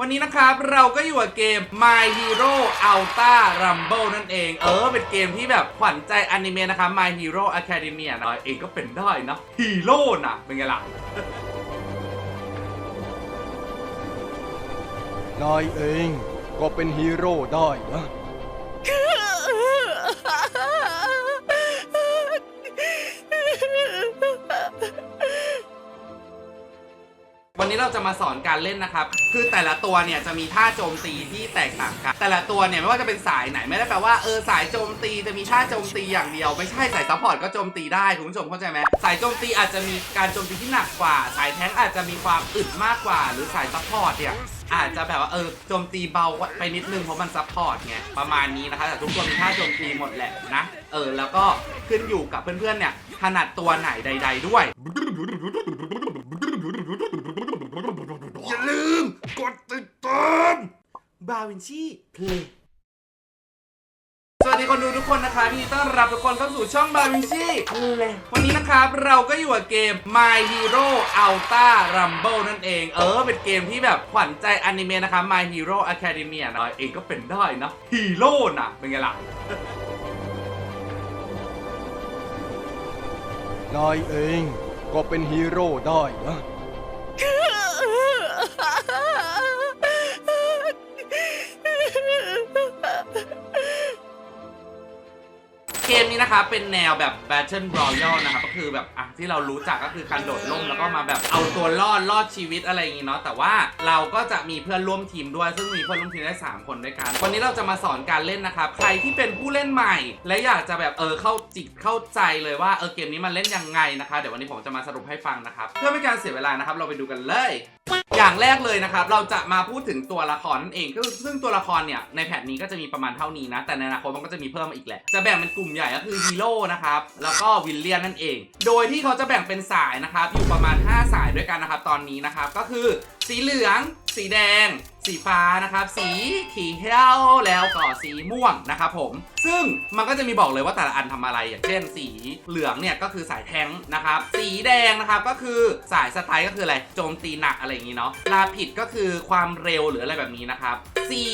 วันนี้นะครับเราก็อยู่กับเกม My Hero Ultra Rumble นั่นเอง เออ เป็นเกมที่แบบขวัญใจอนิเมะนะครับ My Hero Academia นะเองก็เป็นได้นะฮีโร่นะเป็นไงล่ะนายเองก็เป็นฮีโร่ได้นะ วันนี้เราจะมาสอนการเล่นนะครับ คือแต่ละตัวเนี่ยจะมีท่าโจมตีที่แตกต่างกัน แต่ละตัวเนี่ยไม่ว่าจะเป็นสายไหนไม่ได้แปลว่าเออสายโจมตีจะมีท่าโจมตีอย่างเดียว ไม่ใช่สายซัพพอร์ตก็โจมตีได้คุณผู้ชมเข้าใจไหมสายโจมตีอาจจะมีการโจมตีที่หนักกว่า สายแท้งอาจจะมีความอึดมากกว่า หรือสายซัพพอร์ตเนี่ยอาจจะแบบว่าเออโจมตีเบาไปนิดนึงเพราะมันซัพพอร์ตไงประมาณนี้นะคะแต่ทุกตัวมีท่าโจมตีหมดแหละนะเออแล้วก็ขึ้นอยู่กับเพื่อนๆเนี่ยถนัดตัวไหนใด ๆด้วย อย่าลืม กดติดตามบาวินชีเพลย์สวัสดีคนดูทุกคนนะคะที่ต้อนรับทุกคนเข้าสู่ช่องบาวินชีเพลย์วันนี้นะครับเราก็อยู่กับเกม My Hero Ultra Rumble นั่นเอง เออ เป็นเกมที่แบบขวัญใจอนิเมะนะคะ My Hero Academia นะเองก็เป็นได้นะฮีโร่นะเป็นไงล่ะนายเองก็เป็นฮีโร่ได้นะ เกมนี้นะคะเป็นแนวแบบ Battle Royale นะครับก็คือแบบอะที่เรารู้จักก็คือการโดดล่มแล้วก็มาแบบเอาตัวรอดรอดชีวิตอะไรอย่างงี้เนาะแต่ว่าเราก็จะมีเพื่อนร่วมทีมด้วย ซึ่งมีเพื่อนร่วมทีมได้ 3 คนด้วยกัน วันนี้เราจะมาสอนการเล่นนะครับใครที่เป็นผู้เล่นใหม่ และอยากจะแบบเออเข้าจิตเข้าใจเลยว่าเออเกมนี้มันเล่นยังไงนะคะเดี๋ยววันนี้ผมจะมาสรุปให้ฟังนะครับเพื่อไม่การเสียเวลานะครับเราไปดูกันเลยอย่างแรกเลยนะครับ เราจะมาพูดถึงตัวละครนั่นเองก็ซึ่งตัวละครเนี่ยในแพทนี้ก็จะมีประมาณเท่านี้นะ แต่ในอนาคตมันก็จะมีเพิ่มมาอีกแหละ จะแบ่งเป็นกลุ่มใหญ่ก็คือฮีโร่นะครับ แล้วก็วิลเลียนนั่นเอง โดยที่เขาจะแบ่งเป็นสายนะครับ อยู่ประมาณ 5 สายด้วยกันนะครับตอนนี้นะครับ ก็คือสีเหลือง สีแดง สีฟ้านะครับ สีเขียวแล้วก็สีม่วงนะครับผม ซึ่งมันก็จะมีบอกเลยว่าแต่ละอันทำอะไร อย่างเช่นสีเหลืองเนี่ยก็คือสายแทงค์นะครับ สีแดงนะครับก็คือสายสไตล์ก็คืออะไรโจมตีหนักอะไรอย่างนี้เนาะลาผิดก็คือความเร็วหรืออะไรแบบนี้นะครับ สี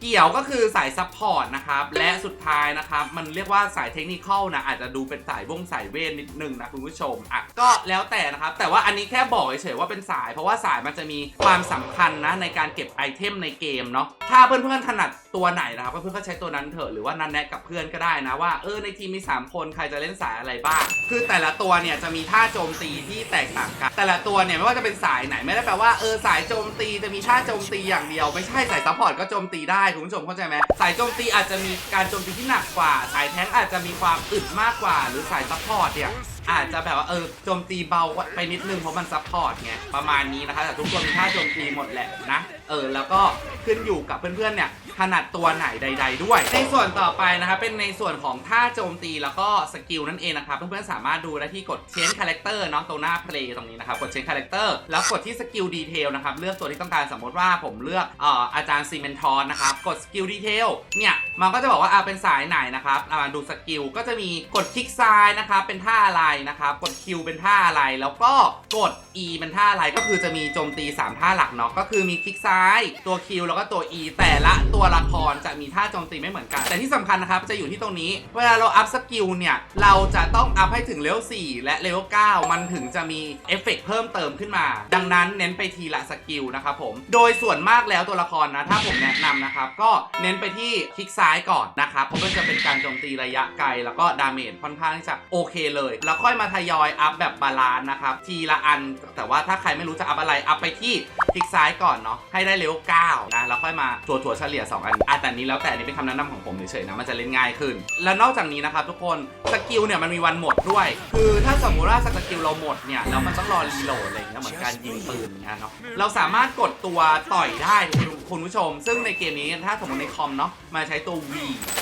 เกี่ยวก็คือสายซัพพอร์ตนะครับ และสุดท้ายนะครับ มันเรียกว่าสายเทคนิคอลนะอาจจะดูเป็นสายวงสายเวทนิดนึงนะคุณผู้ชมอะก็แล้วแต่นะครับ แต่ว่าอันนี้แค่บอกเฉยๆว่าเป็นสาย เพราะว่าสายมันจะมีความสำคัญนะในการเก็บไอเทมในเกมเนาะถ้าเพื่อนๆถนัดตัวไหนนะครับเพื่อนๆก็ใช้ตัวนั้นเถอะหรือว่านันแนะกับเพื่อนก็ได้นะว่าเออในทีมมี 3 คนใครจะเล่นสายอะไรบ้างคือแต่ละตัวเนี่ยจะมีท่าโจมตีที่แตกต่างกัน แต่ละตัวเนี่ยไม่ว่าจะเป็นสายไหนไม่ได้แปลว่าเออสายโจมตีจะมีท่าโจมตีอย่างเดียว ไม่ใช่สายซัพพอร์ตก็โจมตีได้คุณผู้ชมเข้าใจไหมสายโจมตีอาจจะมีการโจมตีที่หนักกว่า สายแท้งอาจจะมีความอึดมากกว่า หรือสายซัพพอร์ตเนี่ย อาจจะแบบว่าเออโจมตีเบาไปนิดนึงเพราะมันซัพพอร์ตไงประมาณนี้นะคะ แต่ทุกตัวมีท่าโจมตีหมดแหละนะเออแล้วก็ขึ้นอยู่กับเพื่อนๆเนี่ยถนัดตัวไหนใด ๆ ด้วย ในส่วนต่อไปนะครับเป็นในส่วนของท่าโจมตีแล้วก็สกิลนั่นเองนะครับเพื่อนๆสามารถดูได้ที่กด change character เนาะตรงหน้า play ตรงนี้นะครับกด change character แล้วกดที่ skill detail นะครับเลือกตัวที่ต้องการสมมติว่าผมเลือกเอออาจารย์ซีเมนทอนนะครับกด skill detail เนี่ยมันก็จะบอกว่าอ่าเป็นสายไหนนะครับอ่าดูสกิลก็จะมีกดคลิกซ้ายนะครับเป็นท่าอะไรนะครับกด Q เป็นท่าอะไร แล้วก็กด E เป็นท่าอะไรก็คือจะมีโจมตี 3 ท่าหลักเนาะก็คือมีคลิกซ้ายตัว Q แล้วก็ตัว E แต่ละตัวละครจะมีท่าโจมตีไม่เหมือนกัน แต่ที่สำคัญนะครับจะอยู่ที่ตรงนี้เวลาเราอัพสกิลเนี่ยเราจะต้องอัพให้ถึงเลเวล4และเลเวล9มันถึงจะมีเอฟเฟกต์เพิ่มเติมขึ้นมา ดังนั้นเน้นไปทีละสกิลนะครับผมโดยส่วนมากแล้วตัวละครนะถ้าผมแนะนำนะครับก็เน้นไปที่คลิกซ้ายก่อนนะครับเพราะมันจะเป็นการโจมตีระยะไกล แล้วก็ดาเมจค่อนข้างที่จะโอเคเลย แล้วค่อยมาทยอยอัพแบบบาลานซ์นะครับทีละอัน แต่ว่าถ้าใครไม่รู้จะอัพอะไรอัพไปที่คลิกซ้ายก่อนเนาะให้ได้เลเวล9นะแล้วค่อยมาถัวถั่วเฉลี่ย 2 อันอะแต่นี้แล้วแต่นี้เป็นคำแนะนำของผมเฉยๆนะมันจะเล่นง่ายขึ้น แล้วนอกจากนี้นะครับทุกคนสกิลเนี่ยมันมีวันหมดด้วย คือถ้าสมมุติว่าสกิลเราหมดเนี่ยแล้วมันต้องรอรีโหลดอะไรอย่างเงี้ยเหมือนการยิงปืนเงี้ยเนาะเราสามารถกดตัวต่อยได้คุณ คุณผู้ชม ซึ่งในเกมนี้ถ้าสมมติในคอมเนาะมาใช้ตัว V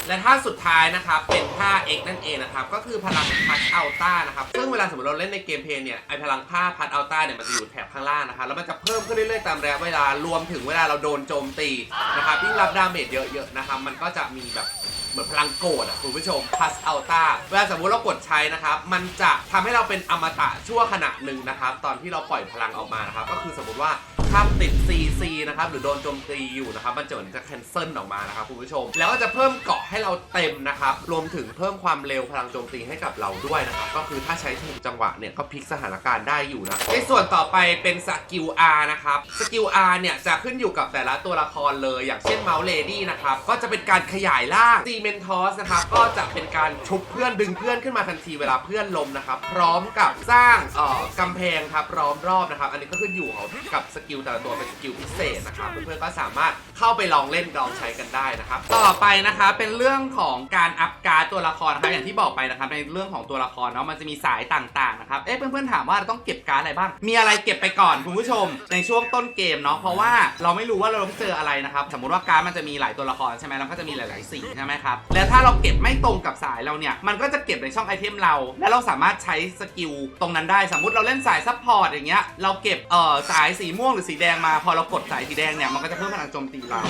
และท่าสุดท้ายนะครับเป็นท่า X นั่นเองนะครับก็คือพลังพัชอัลต้านะครับซึ่งเวลาสมมติเราเล่นในเกมเพลย์เนี่ยไอพลังผ้าพัดอัลต้าเนี่ยมันจะอยู่แถบข้างล่างนะคะแล้วมันจะเพิ่มขึ้นเรื่อยๆตามระยะเวลารวมถึงเวลาเราโดนโจมตีนะครับยิ่งรับดาเมจเยอะๆนะครับมันก็จะมีแบบเหมือนพลังโกรธอะคุณผู้ชมพัสอัลต้าเวลาสมมติเรากดใช้นะครับ มันจะทำให้เราเป็นอมตะชั่วขณะหนึ่งนะครับ ตอนที่เราปล่อยพลังออกมานะครับ ก็คือสมมติว่า ถ้าติด CC นะครับหรือโดนโจมตีอยู่นะครับมันจะเหมือนจะแคนเซิลออกมานะครับคุณผู้ชม แล้วก็จะเพิ่มเกาะให้เราเต็มนะครับรวมถึงเพิ่มความเร็วพลังโจมตีให้กับเราด้วยนะครับก็คือถ้าใช้ถูกจังหวะเนี่ยก็พลิกสถานการณ์ได้อยู่นะในส่วนต่อไปเป็นสกิล R นะครับสกิล R เนี่ยจะขึ้นอยู่กับแต่ละตัวละครเลยอย่างเช่นเมาส์เลดี้นะครับก็จะเป็นการขยายร่างซีเมนทอสนะครับก็จะเป็นการชุบเพื่อนดึงเพื่อนขึ้นมาทันทีเวลาเพื่อนล้มนะครับพร้อมกับสร้างเอ่อกำแพงครับล้อมรอบนะครับอันนี้ก็ขึ้นอยู่กับสกิลแต่ละตัวเป็นสกิลพิเศษนะครับเพื่อนๆก็สามารถ เข้าไปลองเล่นลองใช้กันได้นะครับ ต่อไปนะคะเป็นเรื่องของการอัพการ์ดตัวละครนะคะอย่างที่บอกไปนะครับในเรื่องของตัวละครเนาะมันจะมีสายต่างๆนะครับเอ๊ะเพื่อนๆถามว่าเราต้องเก็บการ์ดอะไรบ้าง มีอะไรเก็บไปก่อนคุณผู้ชม ในช่วงต้นเกมเนาะเพราะว่าเราไม่รู้ว่าเราต้องเจออะไรนะครับสมมติว่าการ์ดมันจะมีหลายตัวละครใช่ไหมแล้วก็จะมีหลายๆสีใช่ไหมครับแล้วถ้าเราเก็บไม่ตรงกับสายเราเนี่ยมันก็จะเก็บในช่องไอเทมเรา และเราสามารถใช้สกิลตรงนั้นได้สมมติเราเล่นสายซัพพอร์ตอย่างเงี้ยเราเก็บเอ่อสายสีม่วงหรือสีแดงมา พอเรากดสายสีแดงเนี่ยมันก็จะเพิ่มพลังโจมตีเรา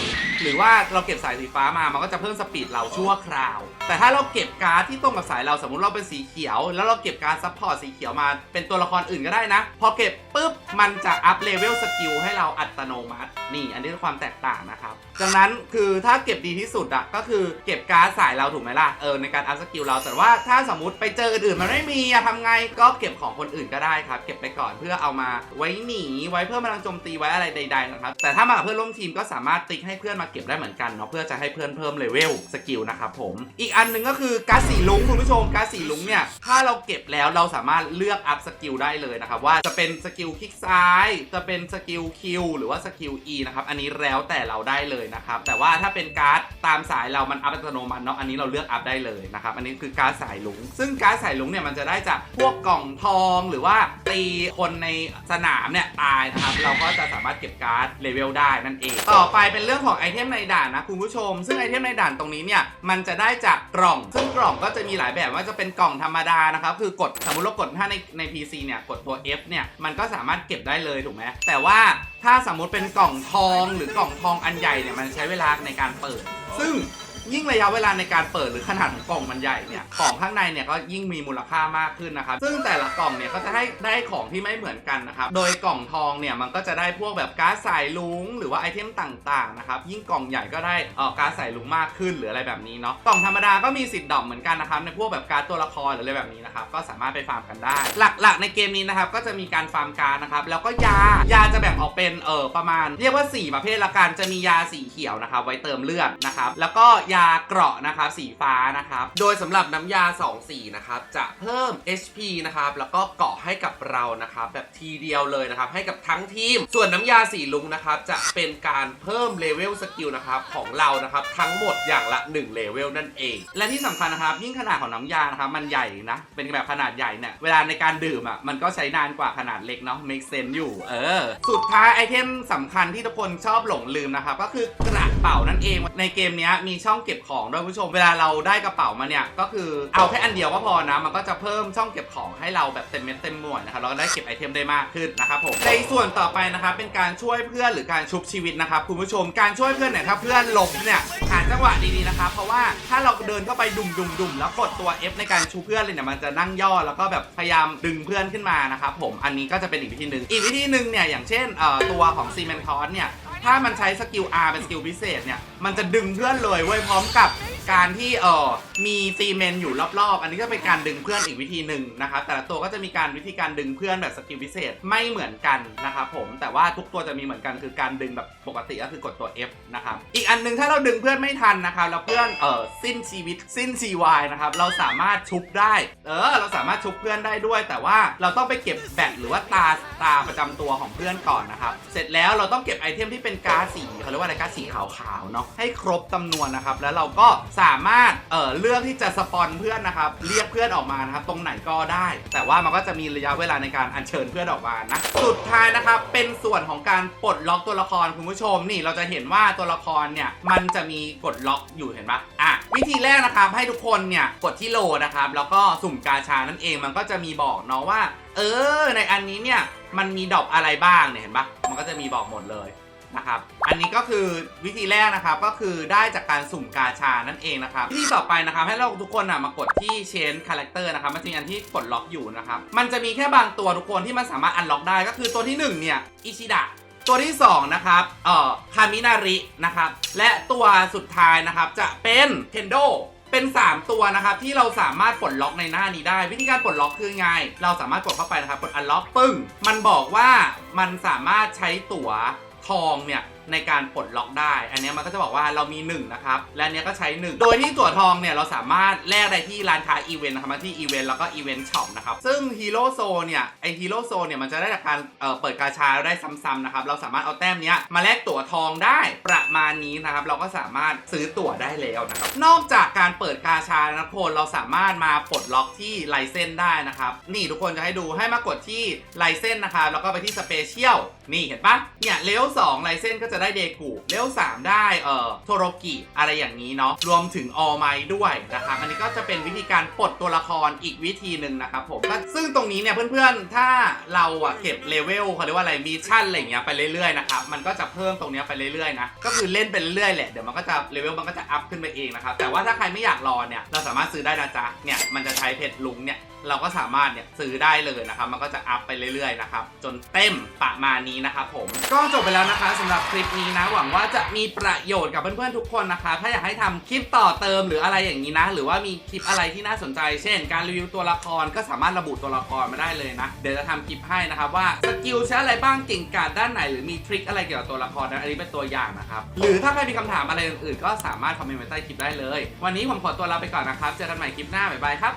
หรือว่าเราเก็บสายสีฟ้ามามันก็จะเพิ่มสปีดเราชั่วคราว แต่ถ้าเราเก็บการ์ดที่ตรงกับสายเราสมมติเราเป็นสีเขียว แล้วเราเก็บการ์ดซัพพอร์ตสีเขียวมาเป็นตัวละครอื่นก็ได้นะ พอเก็บปุ๊บมันจะอัพเลเวลสกิลให้เราอัตโนมัติ นี่ อันนี้คือความแตกต่างนะครับดังนั้นคือถ้าเก็บดีที่สุดอะก็คือเก็บการ์ดสายเราถูกไหมล่ะเออในการอัพสกิลเราแต่ว่าถ้าสมมติไปเจออื่นมันไม่มีอะทำไงก็เก็บของคนอื่นก็ได้ครับ เก็บไปก่อนเพื่อเอามาไว้หนีไว้เพิ่มพลังโจมตีไว้อะไรใด ๆนะครับ แต่ถ้ามากับเพื่อนร่วมทีมก็สามารถติ๊กให้เพื่อนมาเก็บได้เหมือนกันเนาะเพื่อจะให้เพื่อนเพิ่มเลเวลสกิลนะครับผม อีกอันหนึ่งก็คือการดสีลุงคุณผู้ชมการดสีลุงเนี่ยถ้าเราเก็บแล้วเราสามารถเลือกอัพสกิลได้เลยนะครับว่าจะเป็นสกิลคลิกซ้าย จะเป็นสกิลคิวหรือว่าสกิล E นะครับอันนี้แล้วแต่เราได้เลยนะครับแต่ว่าถ้าเป็นการ์ดตามสายเรามันอัพอัตโนมัติเนาะอันนี้เราเลือกอัพได้เลยนะครับอันนี้คือการ์ดสายลุง ซึ่งการ์ดสายลุงเนี่ยมันจะได้จากพวกกล่องทองหรือว่าตีคนในสนามเนี่ยตายนะครับเราก็จะสามารถเก็บการ์ดเลเวลได้นั่นเอง ต่อไปเป็นเรื่องของไอเทมในด่านนะคุณผู้ชม ซึ่งไอเทมในด่านตรงนี้เนี่ยมันจะได้จากกล่อง ซึ่งกล่องก็จะมีหลายแบบว่าจะเป็นกล่องธรรมดานะครับคือกดสมมติเรากดถ้าในใน PC เนี่ยกดตัว F เนี่ยมันก็สามารถเก็บได้เลยถูกไหมแต่ว่าถ้าสมมติเป็นกล่องทองหรือกล่องทองอันใหญ่เนี่ยมันใช้เวลาในการเปิด ซึ่ง ยิ่งระยะเวลาในการเปิดหรือขนาดของกล่องมันใหญ่เนี่ยของข้างในเนี่ยก็ยิ่งมีมูลค่ามากขึ้นนะครับซึ่งแต่ละกล่องเนี่ยก็จะให้ได้ของที่ไม่เหมือนกันนะครับโดยกล่องทองเนี่ยมันก็จะได้พวกแบบก๊าซสายลุงหรือว่าไอเทมต่างๆนะครับยิ่งกล่องใหญ่ก็ได้เอ่อก๊าซสายลุงมากขึ้นหรืออะไรแบบนี้เนาะกล่องธรรมดาก็มีสิทธิ์ดรอปเหมือนกันนะครับในพวกแบบการ์ดตัวละครหรืออะไรแบบนี้นะครับก็สามารถไปฟาร์มกันได้ หลักๆ ในเกมนี้นะครับก็จะมีการฟาร์มการ์ดนะครับแล้วก็ยายาจะแบ่งออกเป็นเออประมาณ เรียกว่า 4 ประเภทละกันจะมียาสีเขียวนะครับไว้เติมเลือดนะครับแล้วก็ยาาเกราะนะครับสีฟ้านะครับ โดยสำหรับน้ำยา 2 สีนะครับจะเพิ่ม HP นะครับแล้วก็เกาะให้กับเรานะครับแบบทีเดียวเลยนะครับให้กับทั้งทีม ส่วนน้ำยาสีลุงนะครับจะเป็นการเพิ่มเลเวลสกิลนะครับของเรานะครับทั้งหมดอย่างละ1เลเวลนั่นเอง และที่สำคัญนะครับยิ่งขนาดของน้ำยานะครับมันใหญ่นะเป็นแบบขนาดใหญ่เนี่ยเวลาในการดื่มอะมันก็ใช้นานกว่าขนาดเล็กเนาะ make sense อยู่เออสุดท้ายไอเทมสำคัญที่ทุกคนชอบหลงลืมนะครับก็คือกระเป๋านั่นเองในเกมนี้มีช่องเก็บของด้วยคุณผู้ชม เวลาเราได้กระเป๋ามาเนี่ย ก็คือเอาแค่อันเดียวก็พอนะ มันก็จะเพิ่มช่องเก็บของให้เราแบบเต็มเม็ดเต็มหน่วยนะครับเราก็ได้เก็บไอเทมได้มากขึ้นนะครับผมในส่วนต่อไปนะครับเป็นการช่วยเพื่อนหรือการชุบชีวิตนะครับคุณผู้ชมการช่วยเพื่อนเนี่ยถ้าเพื่อนหล้มเนี่ยหาจังหวะดีๆนะครับเพราะว่าถ้าเราเดินเข้าไปดุ่มๆๆแล้วกดตัว F ในการชูเพื่อนเลยเนี่ยมันจะนั่งย่อแล้วก็แบบพยายามดึงเพื่อนขึ้นมานะครับผมอันนี้ก็จะเป็นอีกวิธีหนึ่งอีกวิธีหนึ่งเนี่ยอย่างเช่นตัวของซีเมนทอสเนี่ย ถ้ามันใช้สกิล R เป็นสกิลพิเศษเนี่ย มันจะดึงเพื่อนเลยเว้ยพร้อมกับ การที่เอ่อมีซีเมนต์อยู่รอบๆ อันนี้ก็เป็นการดึงเพื่อนอีกวิธีหนึ่งนะครับแต่ละตัวก็จะมีการวิธีการดึงเพื่อนแบบสกิลพิเศษไม่เหมือนกันนะครับผมแต่ว่าทุกตัวจะมีเหมือนกันคือการดึงแบบปกติก็คือกดตัว F นะครับอีกอันหนึงถ้าเราดึงเพื่อนไม่ทันนะครับแล้วเพื่อนเอ่อสิ้นชีวิตสิ้น CY นะครับเราสามารถชุบได้ เออ เราสามารถชุบเพื่อนได้ด้วย แต่ว่าเราต้องไปเก็บแบตหรือว่าตาตาประจำตัวของเพื่อนก่อนนะครับเสร็จแล้วเราต้องเก็บไอเทมที่เป็นกาสีเขาเรียกว่าอะไรกาสีขาวๆเนาะให้ครบจำนวนนะครับแล้วเราก็สามารถเอ่อเลือกที่จะสปอนเพื่อนนะครับ เรียกเพื่อนออกมานะครับ ตรงไหนก็ได้ แต่ว่ามันก็จะมีระยะเวลาในการอัญเชิญเพื่อนออกมานะสุดท้ายนะครับเป็นส่วนของการปลดล็อกตัวละครคุณผู้ชมนี่เราจะเห็นว่าตัวละครเนี่ยมันจะมีกดล็อกอยู่เห็นปะอะวิธีแรกนะครับให้ทุกคนเนี่ยกดที่โลนะครับแล้วก็สุ่มกาชานั่นเองมันก็จะมีบอกเนาะว่า เออ ในอันนี้เนี่ยมันมีดอกอะไรบ้างเนี่ยเห็นปะมันก็จะมีบอกหมดเลย นะครับ อันนี้ก็คือวิธีแรกนะครับก็คือได้จากการสุ่มกาชานั่นเองนะครับวิธีต่อไปนะครับให้เราทุกคนนะมากดที่ change character นะครับมันจะมีอันที่กดล็อกอยู่นะครับมันจะมีแค่บางตัวทุกคนที่มันสามารถอันล็อกได้ก็คือตัวที่หนึ่งเนี่ยอิชิดะตัวที่ 2 นะครับ เอ่อ คามินาริ นะครับ และตัวสุดท้ายนะครับ จะเป็นเทนโด เป็น 3 ตัวนะครับ ที่เราสามารถปลดล็อกในหน้านี้ได้ วิธีการปลดล็อกคือไง เราสามารถกดเข้าไปนะครับ กดอันล็อกปึ้ง มันบอกว่ามันสามารถใช้ตั๋ว ทองเนี่ย ในการปลดล็อกได้ อันนี้มันก็จะบอกว่าเรามี1นะครับและอันเนี้ยก็ใช้ 1 โดยที่ตั๋วทองเนี่ยเราสามารถแลกได้ที่ร้านค้าอีเวนต์นะครับมาที่อีเวนต์แล้วก็อีเวนต์ช็อปนะครับซึ่งฮีโร่โซเนี่ยไอฮีโร่โซเนี่ยมันจะได้จากการเเปิดกาชาได้ซ้ำๆนะครับเราสามารถเอาแต้มเนี้ยมาแลกตั๋วทองได้ประมาณนี้นะครับเราก็สามารถซื้อตั๋วได้แล้วนะครับนอกจากการเปิดกาชานะคนเราสามารถมาปลดล็อกที่ไลเซนได้นะครับนี่ทุกคนจะให้ดูให้มากดที่ไลเซนนะครับแล้วก็ไปที่สเปเชียลนี่เห็นปะเนี่ยเลเวล2ไลเซนก็จะได้เดกูเลเวล3ได้เอ่อโทโรกิอะไรอย่างนี้เนาะรวมถึงออไมด้วยนะครับอันนี้ก็จะเป็นวิธีการปลดตัวละครอีกวิธีหนึ่งนะครับผมซึ่งตรงนี้เนี่ยเพื่อนๆ ถ้าเราอะเก็บเลเวลเขาเรียกว่าอะไรมิชชั่นอะไรอย่างเงี้ยไปเรื่อยๆนะครับมันก็จะเพิ่มตรงนี้ไปเรื่อยๆนะก็คือเล่นไปเรื่อยๆแหละเดี๋ยวมันก็จะเลเวลมันก็จะอัพขึ้นไปเองนะครับแต่ว่าถ้าใครไม่อยากรอเนี่ยเราสามารถซื้อได้นะจ๊ะเนี่ยมันจะใช้เพชรลุงเนี่ยเราก็สามารถเนี่ยซื้อได้เลยนะครับ มันก็จะอัพไปเรื่อยๆนะครับ จนเต็มประมาณนี้นะครับผม ก็จบไปแล้วนะคะสำหรับคลิปนี้นะ หวังว่าจะมีประโยชน์กับเพื่อนๆทุกคนนะคะ ถ้าอยากให้ทำคลิปต่อเติมหรืออะไรอย่างนี้นะ หรือว่ามีคลิปอะไรที่น่าสนใจ เช่น การรีวิวตัวละครก็สามารถระบุตัวละครมาได้เลยนะ เดี๋ยวจะทำคลิปให้นะครับว่าสกิลใช้อะไรบ้างเก่งกาจด้านไหน หรือมีทริคอะไรเกี่ยวกับตัวละครนะอันนี้เป็นตัวอย่างนะครับ หรือถ้าใครมีคำถามอะไรอื่นๆก็สามารถคอมเมนต์ไว้ใต้คลิปได้เลย วันนี้ผมขอตัวลาไปก่อนนะครับ เจอกันใหม่คลิปหน้าบ๊ายบายครับ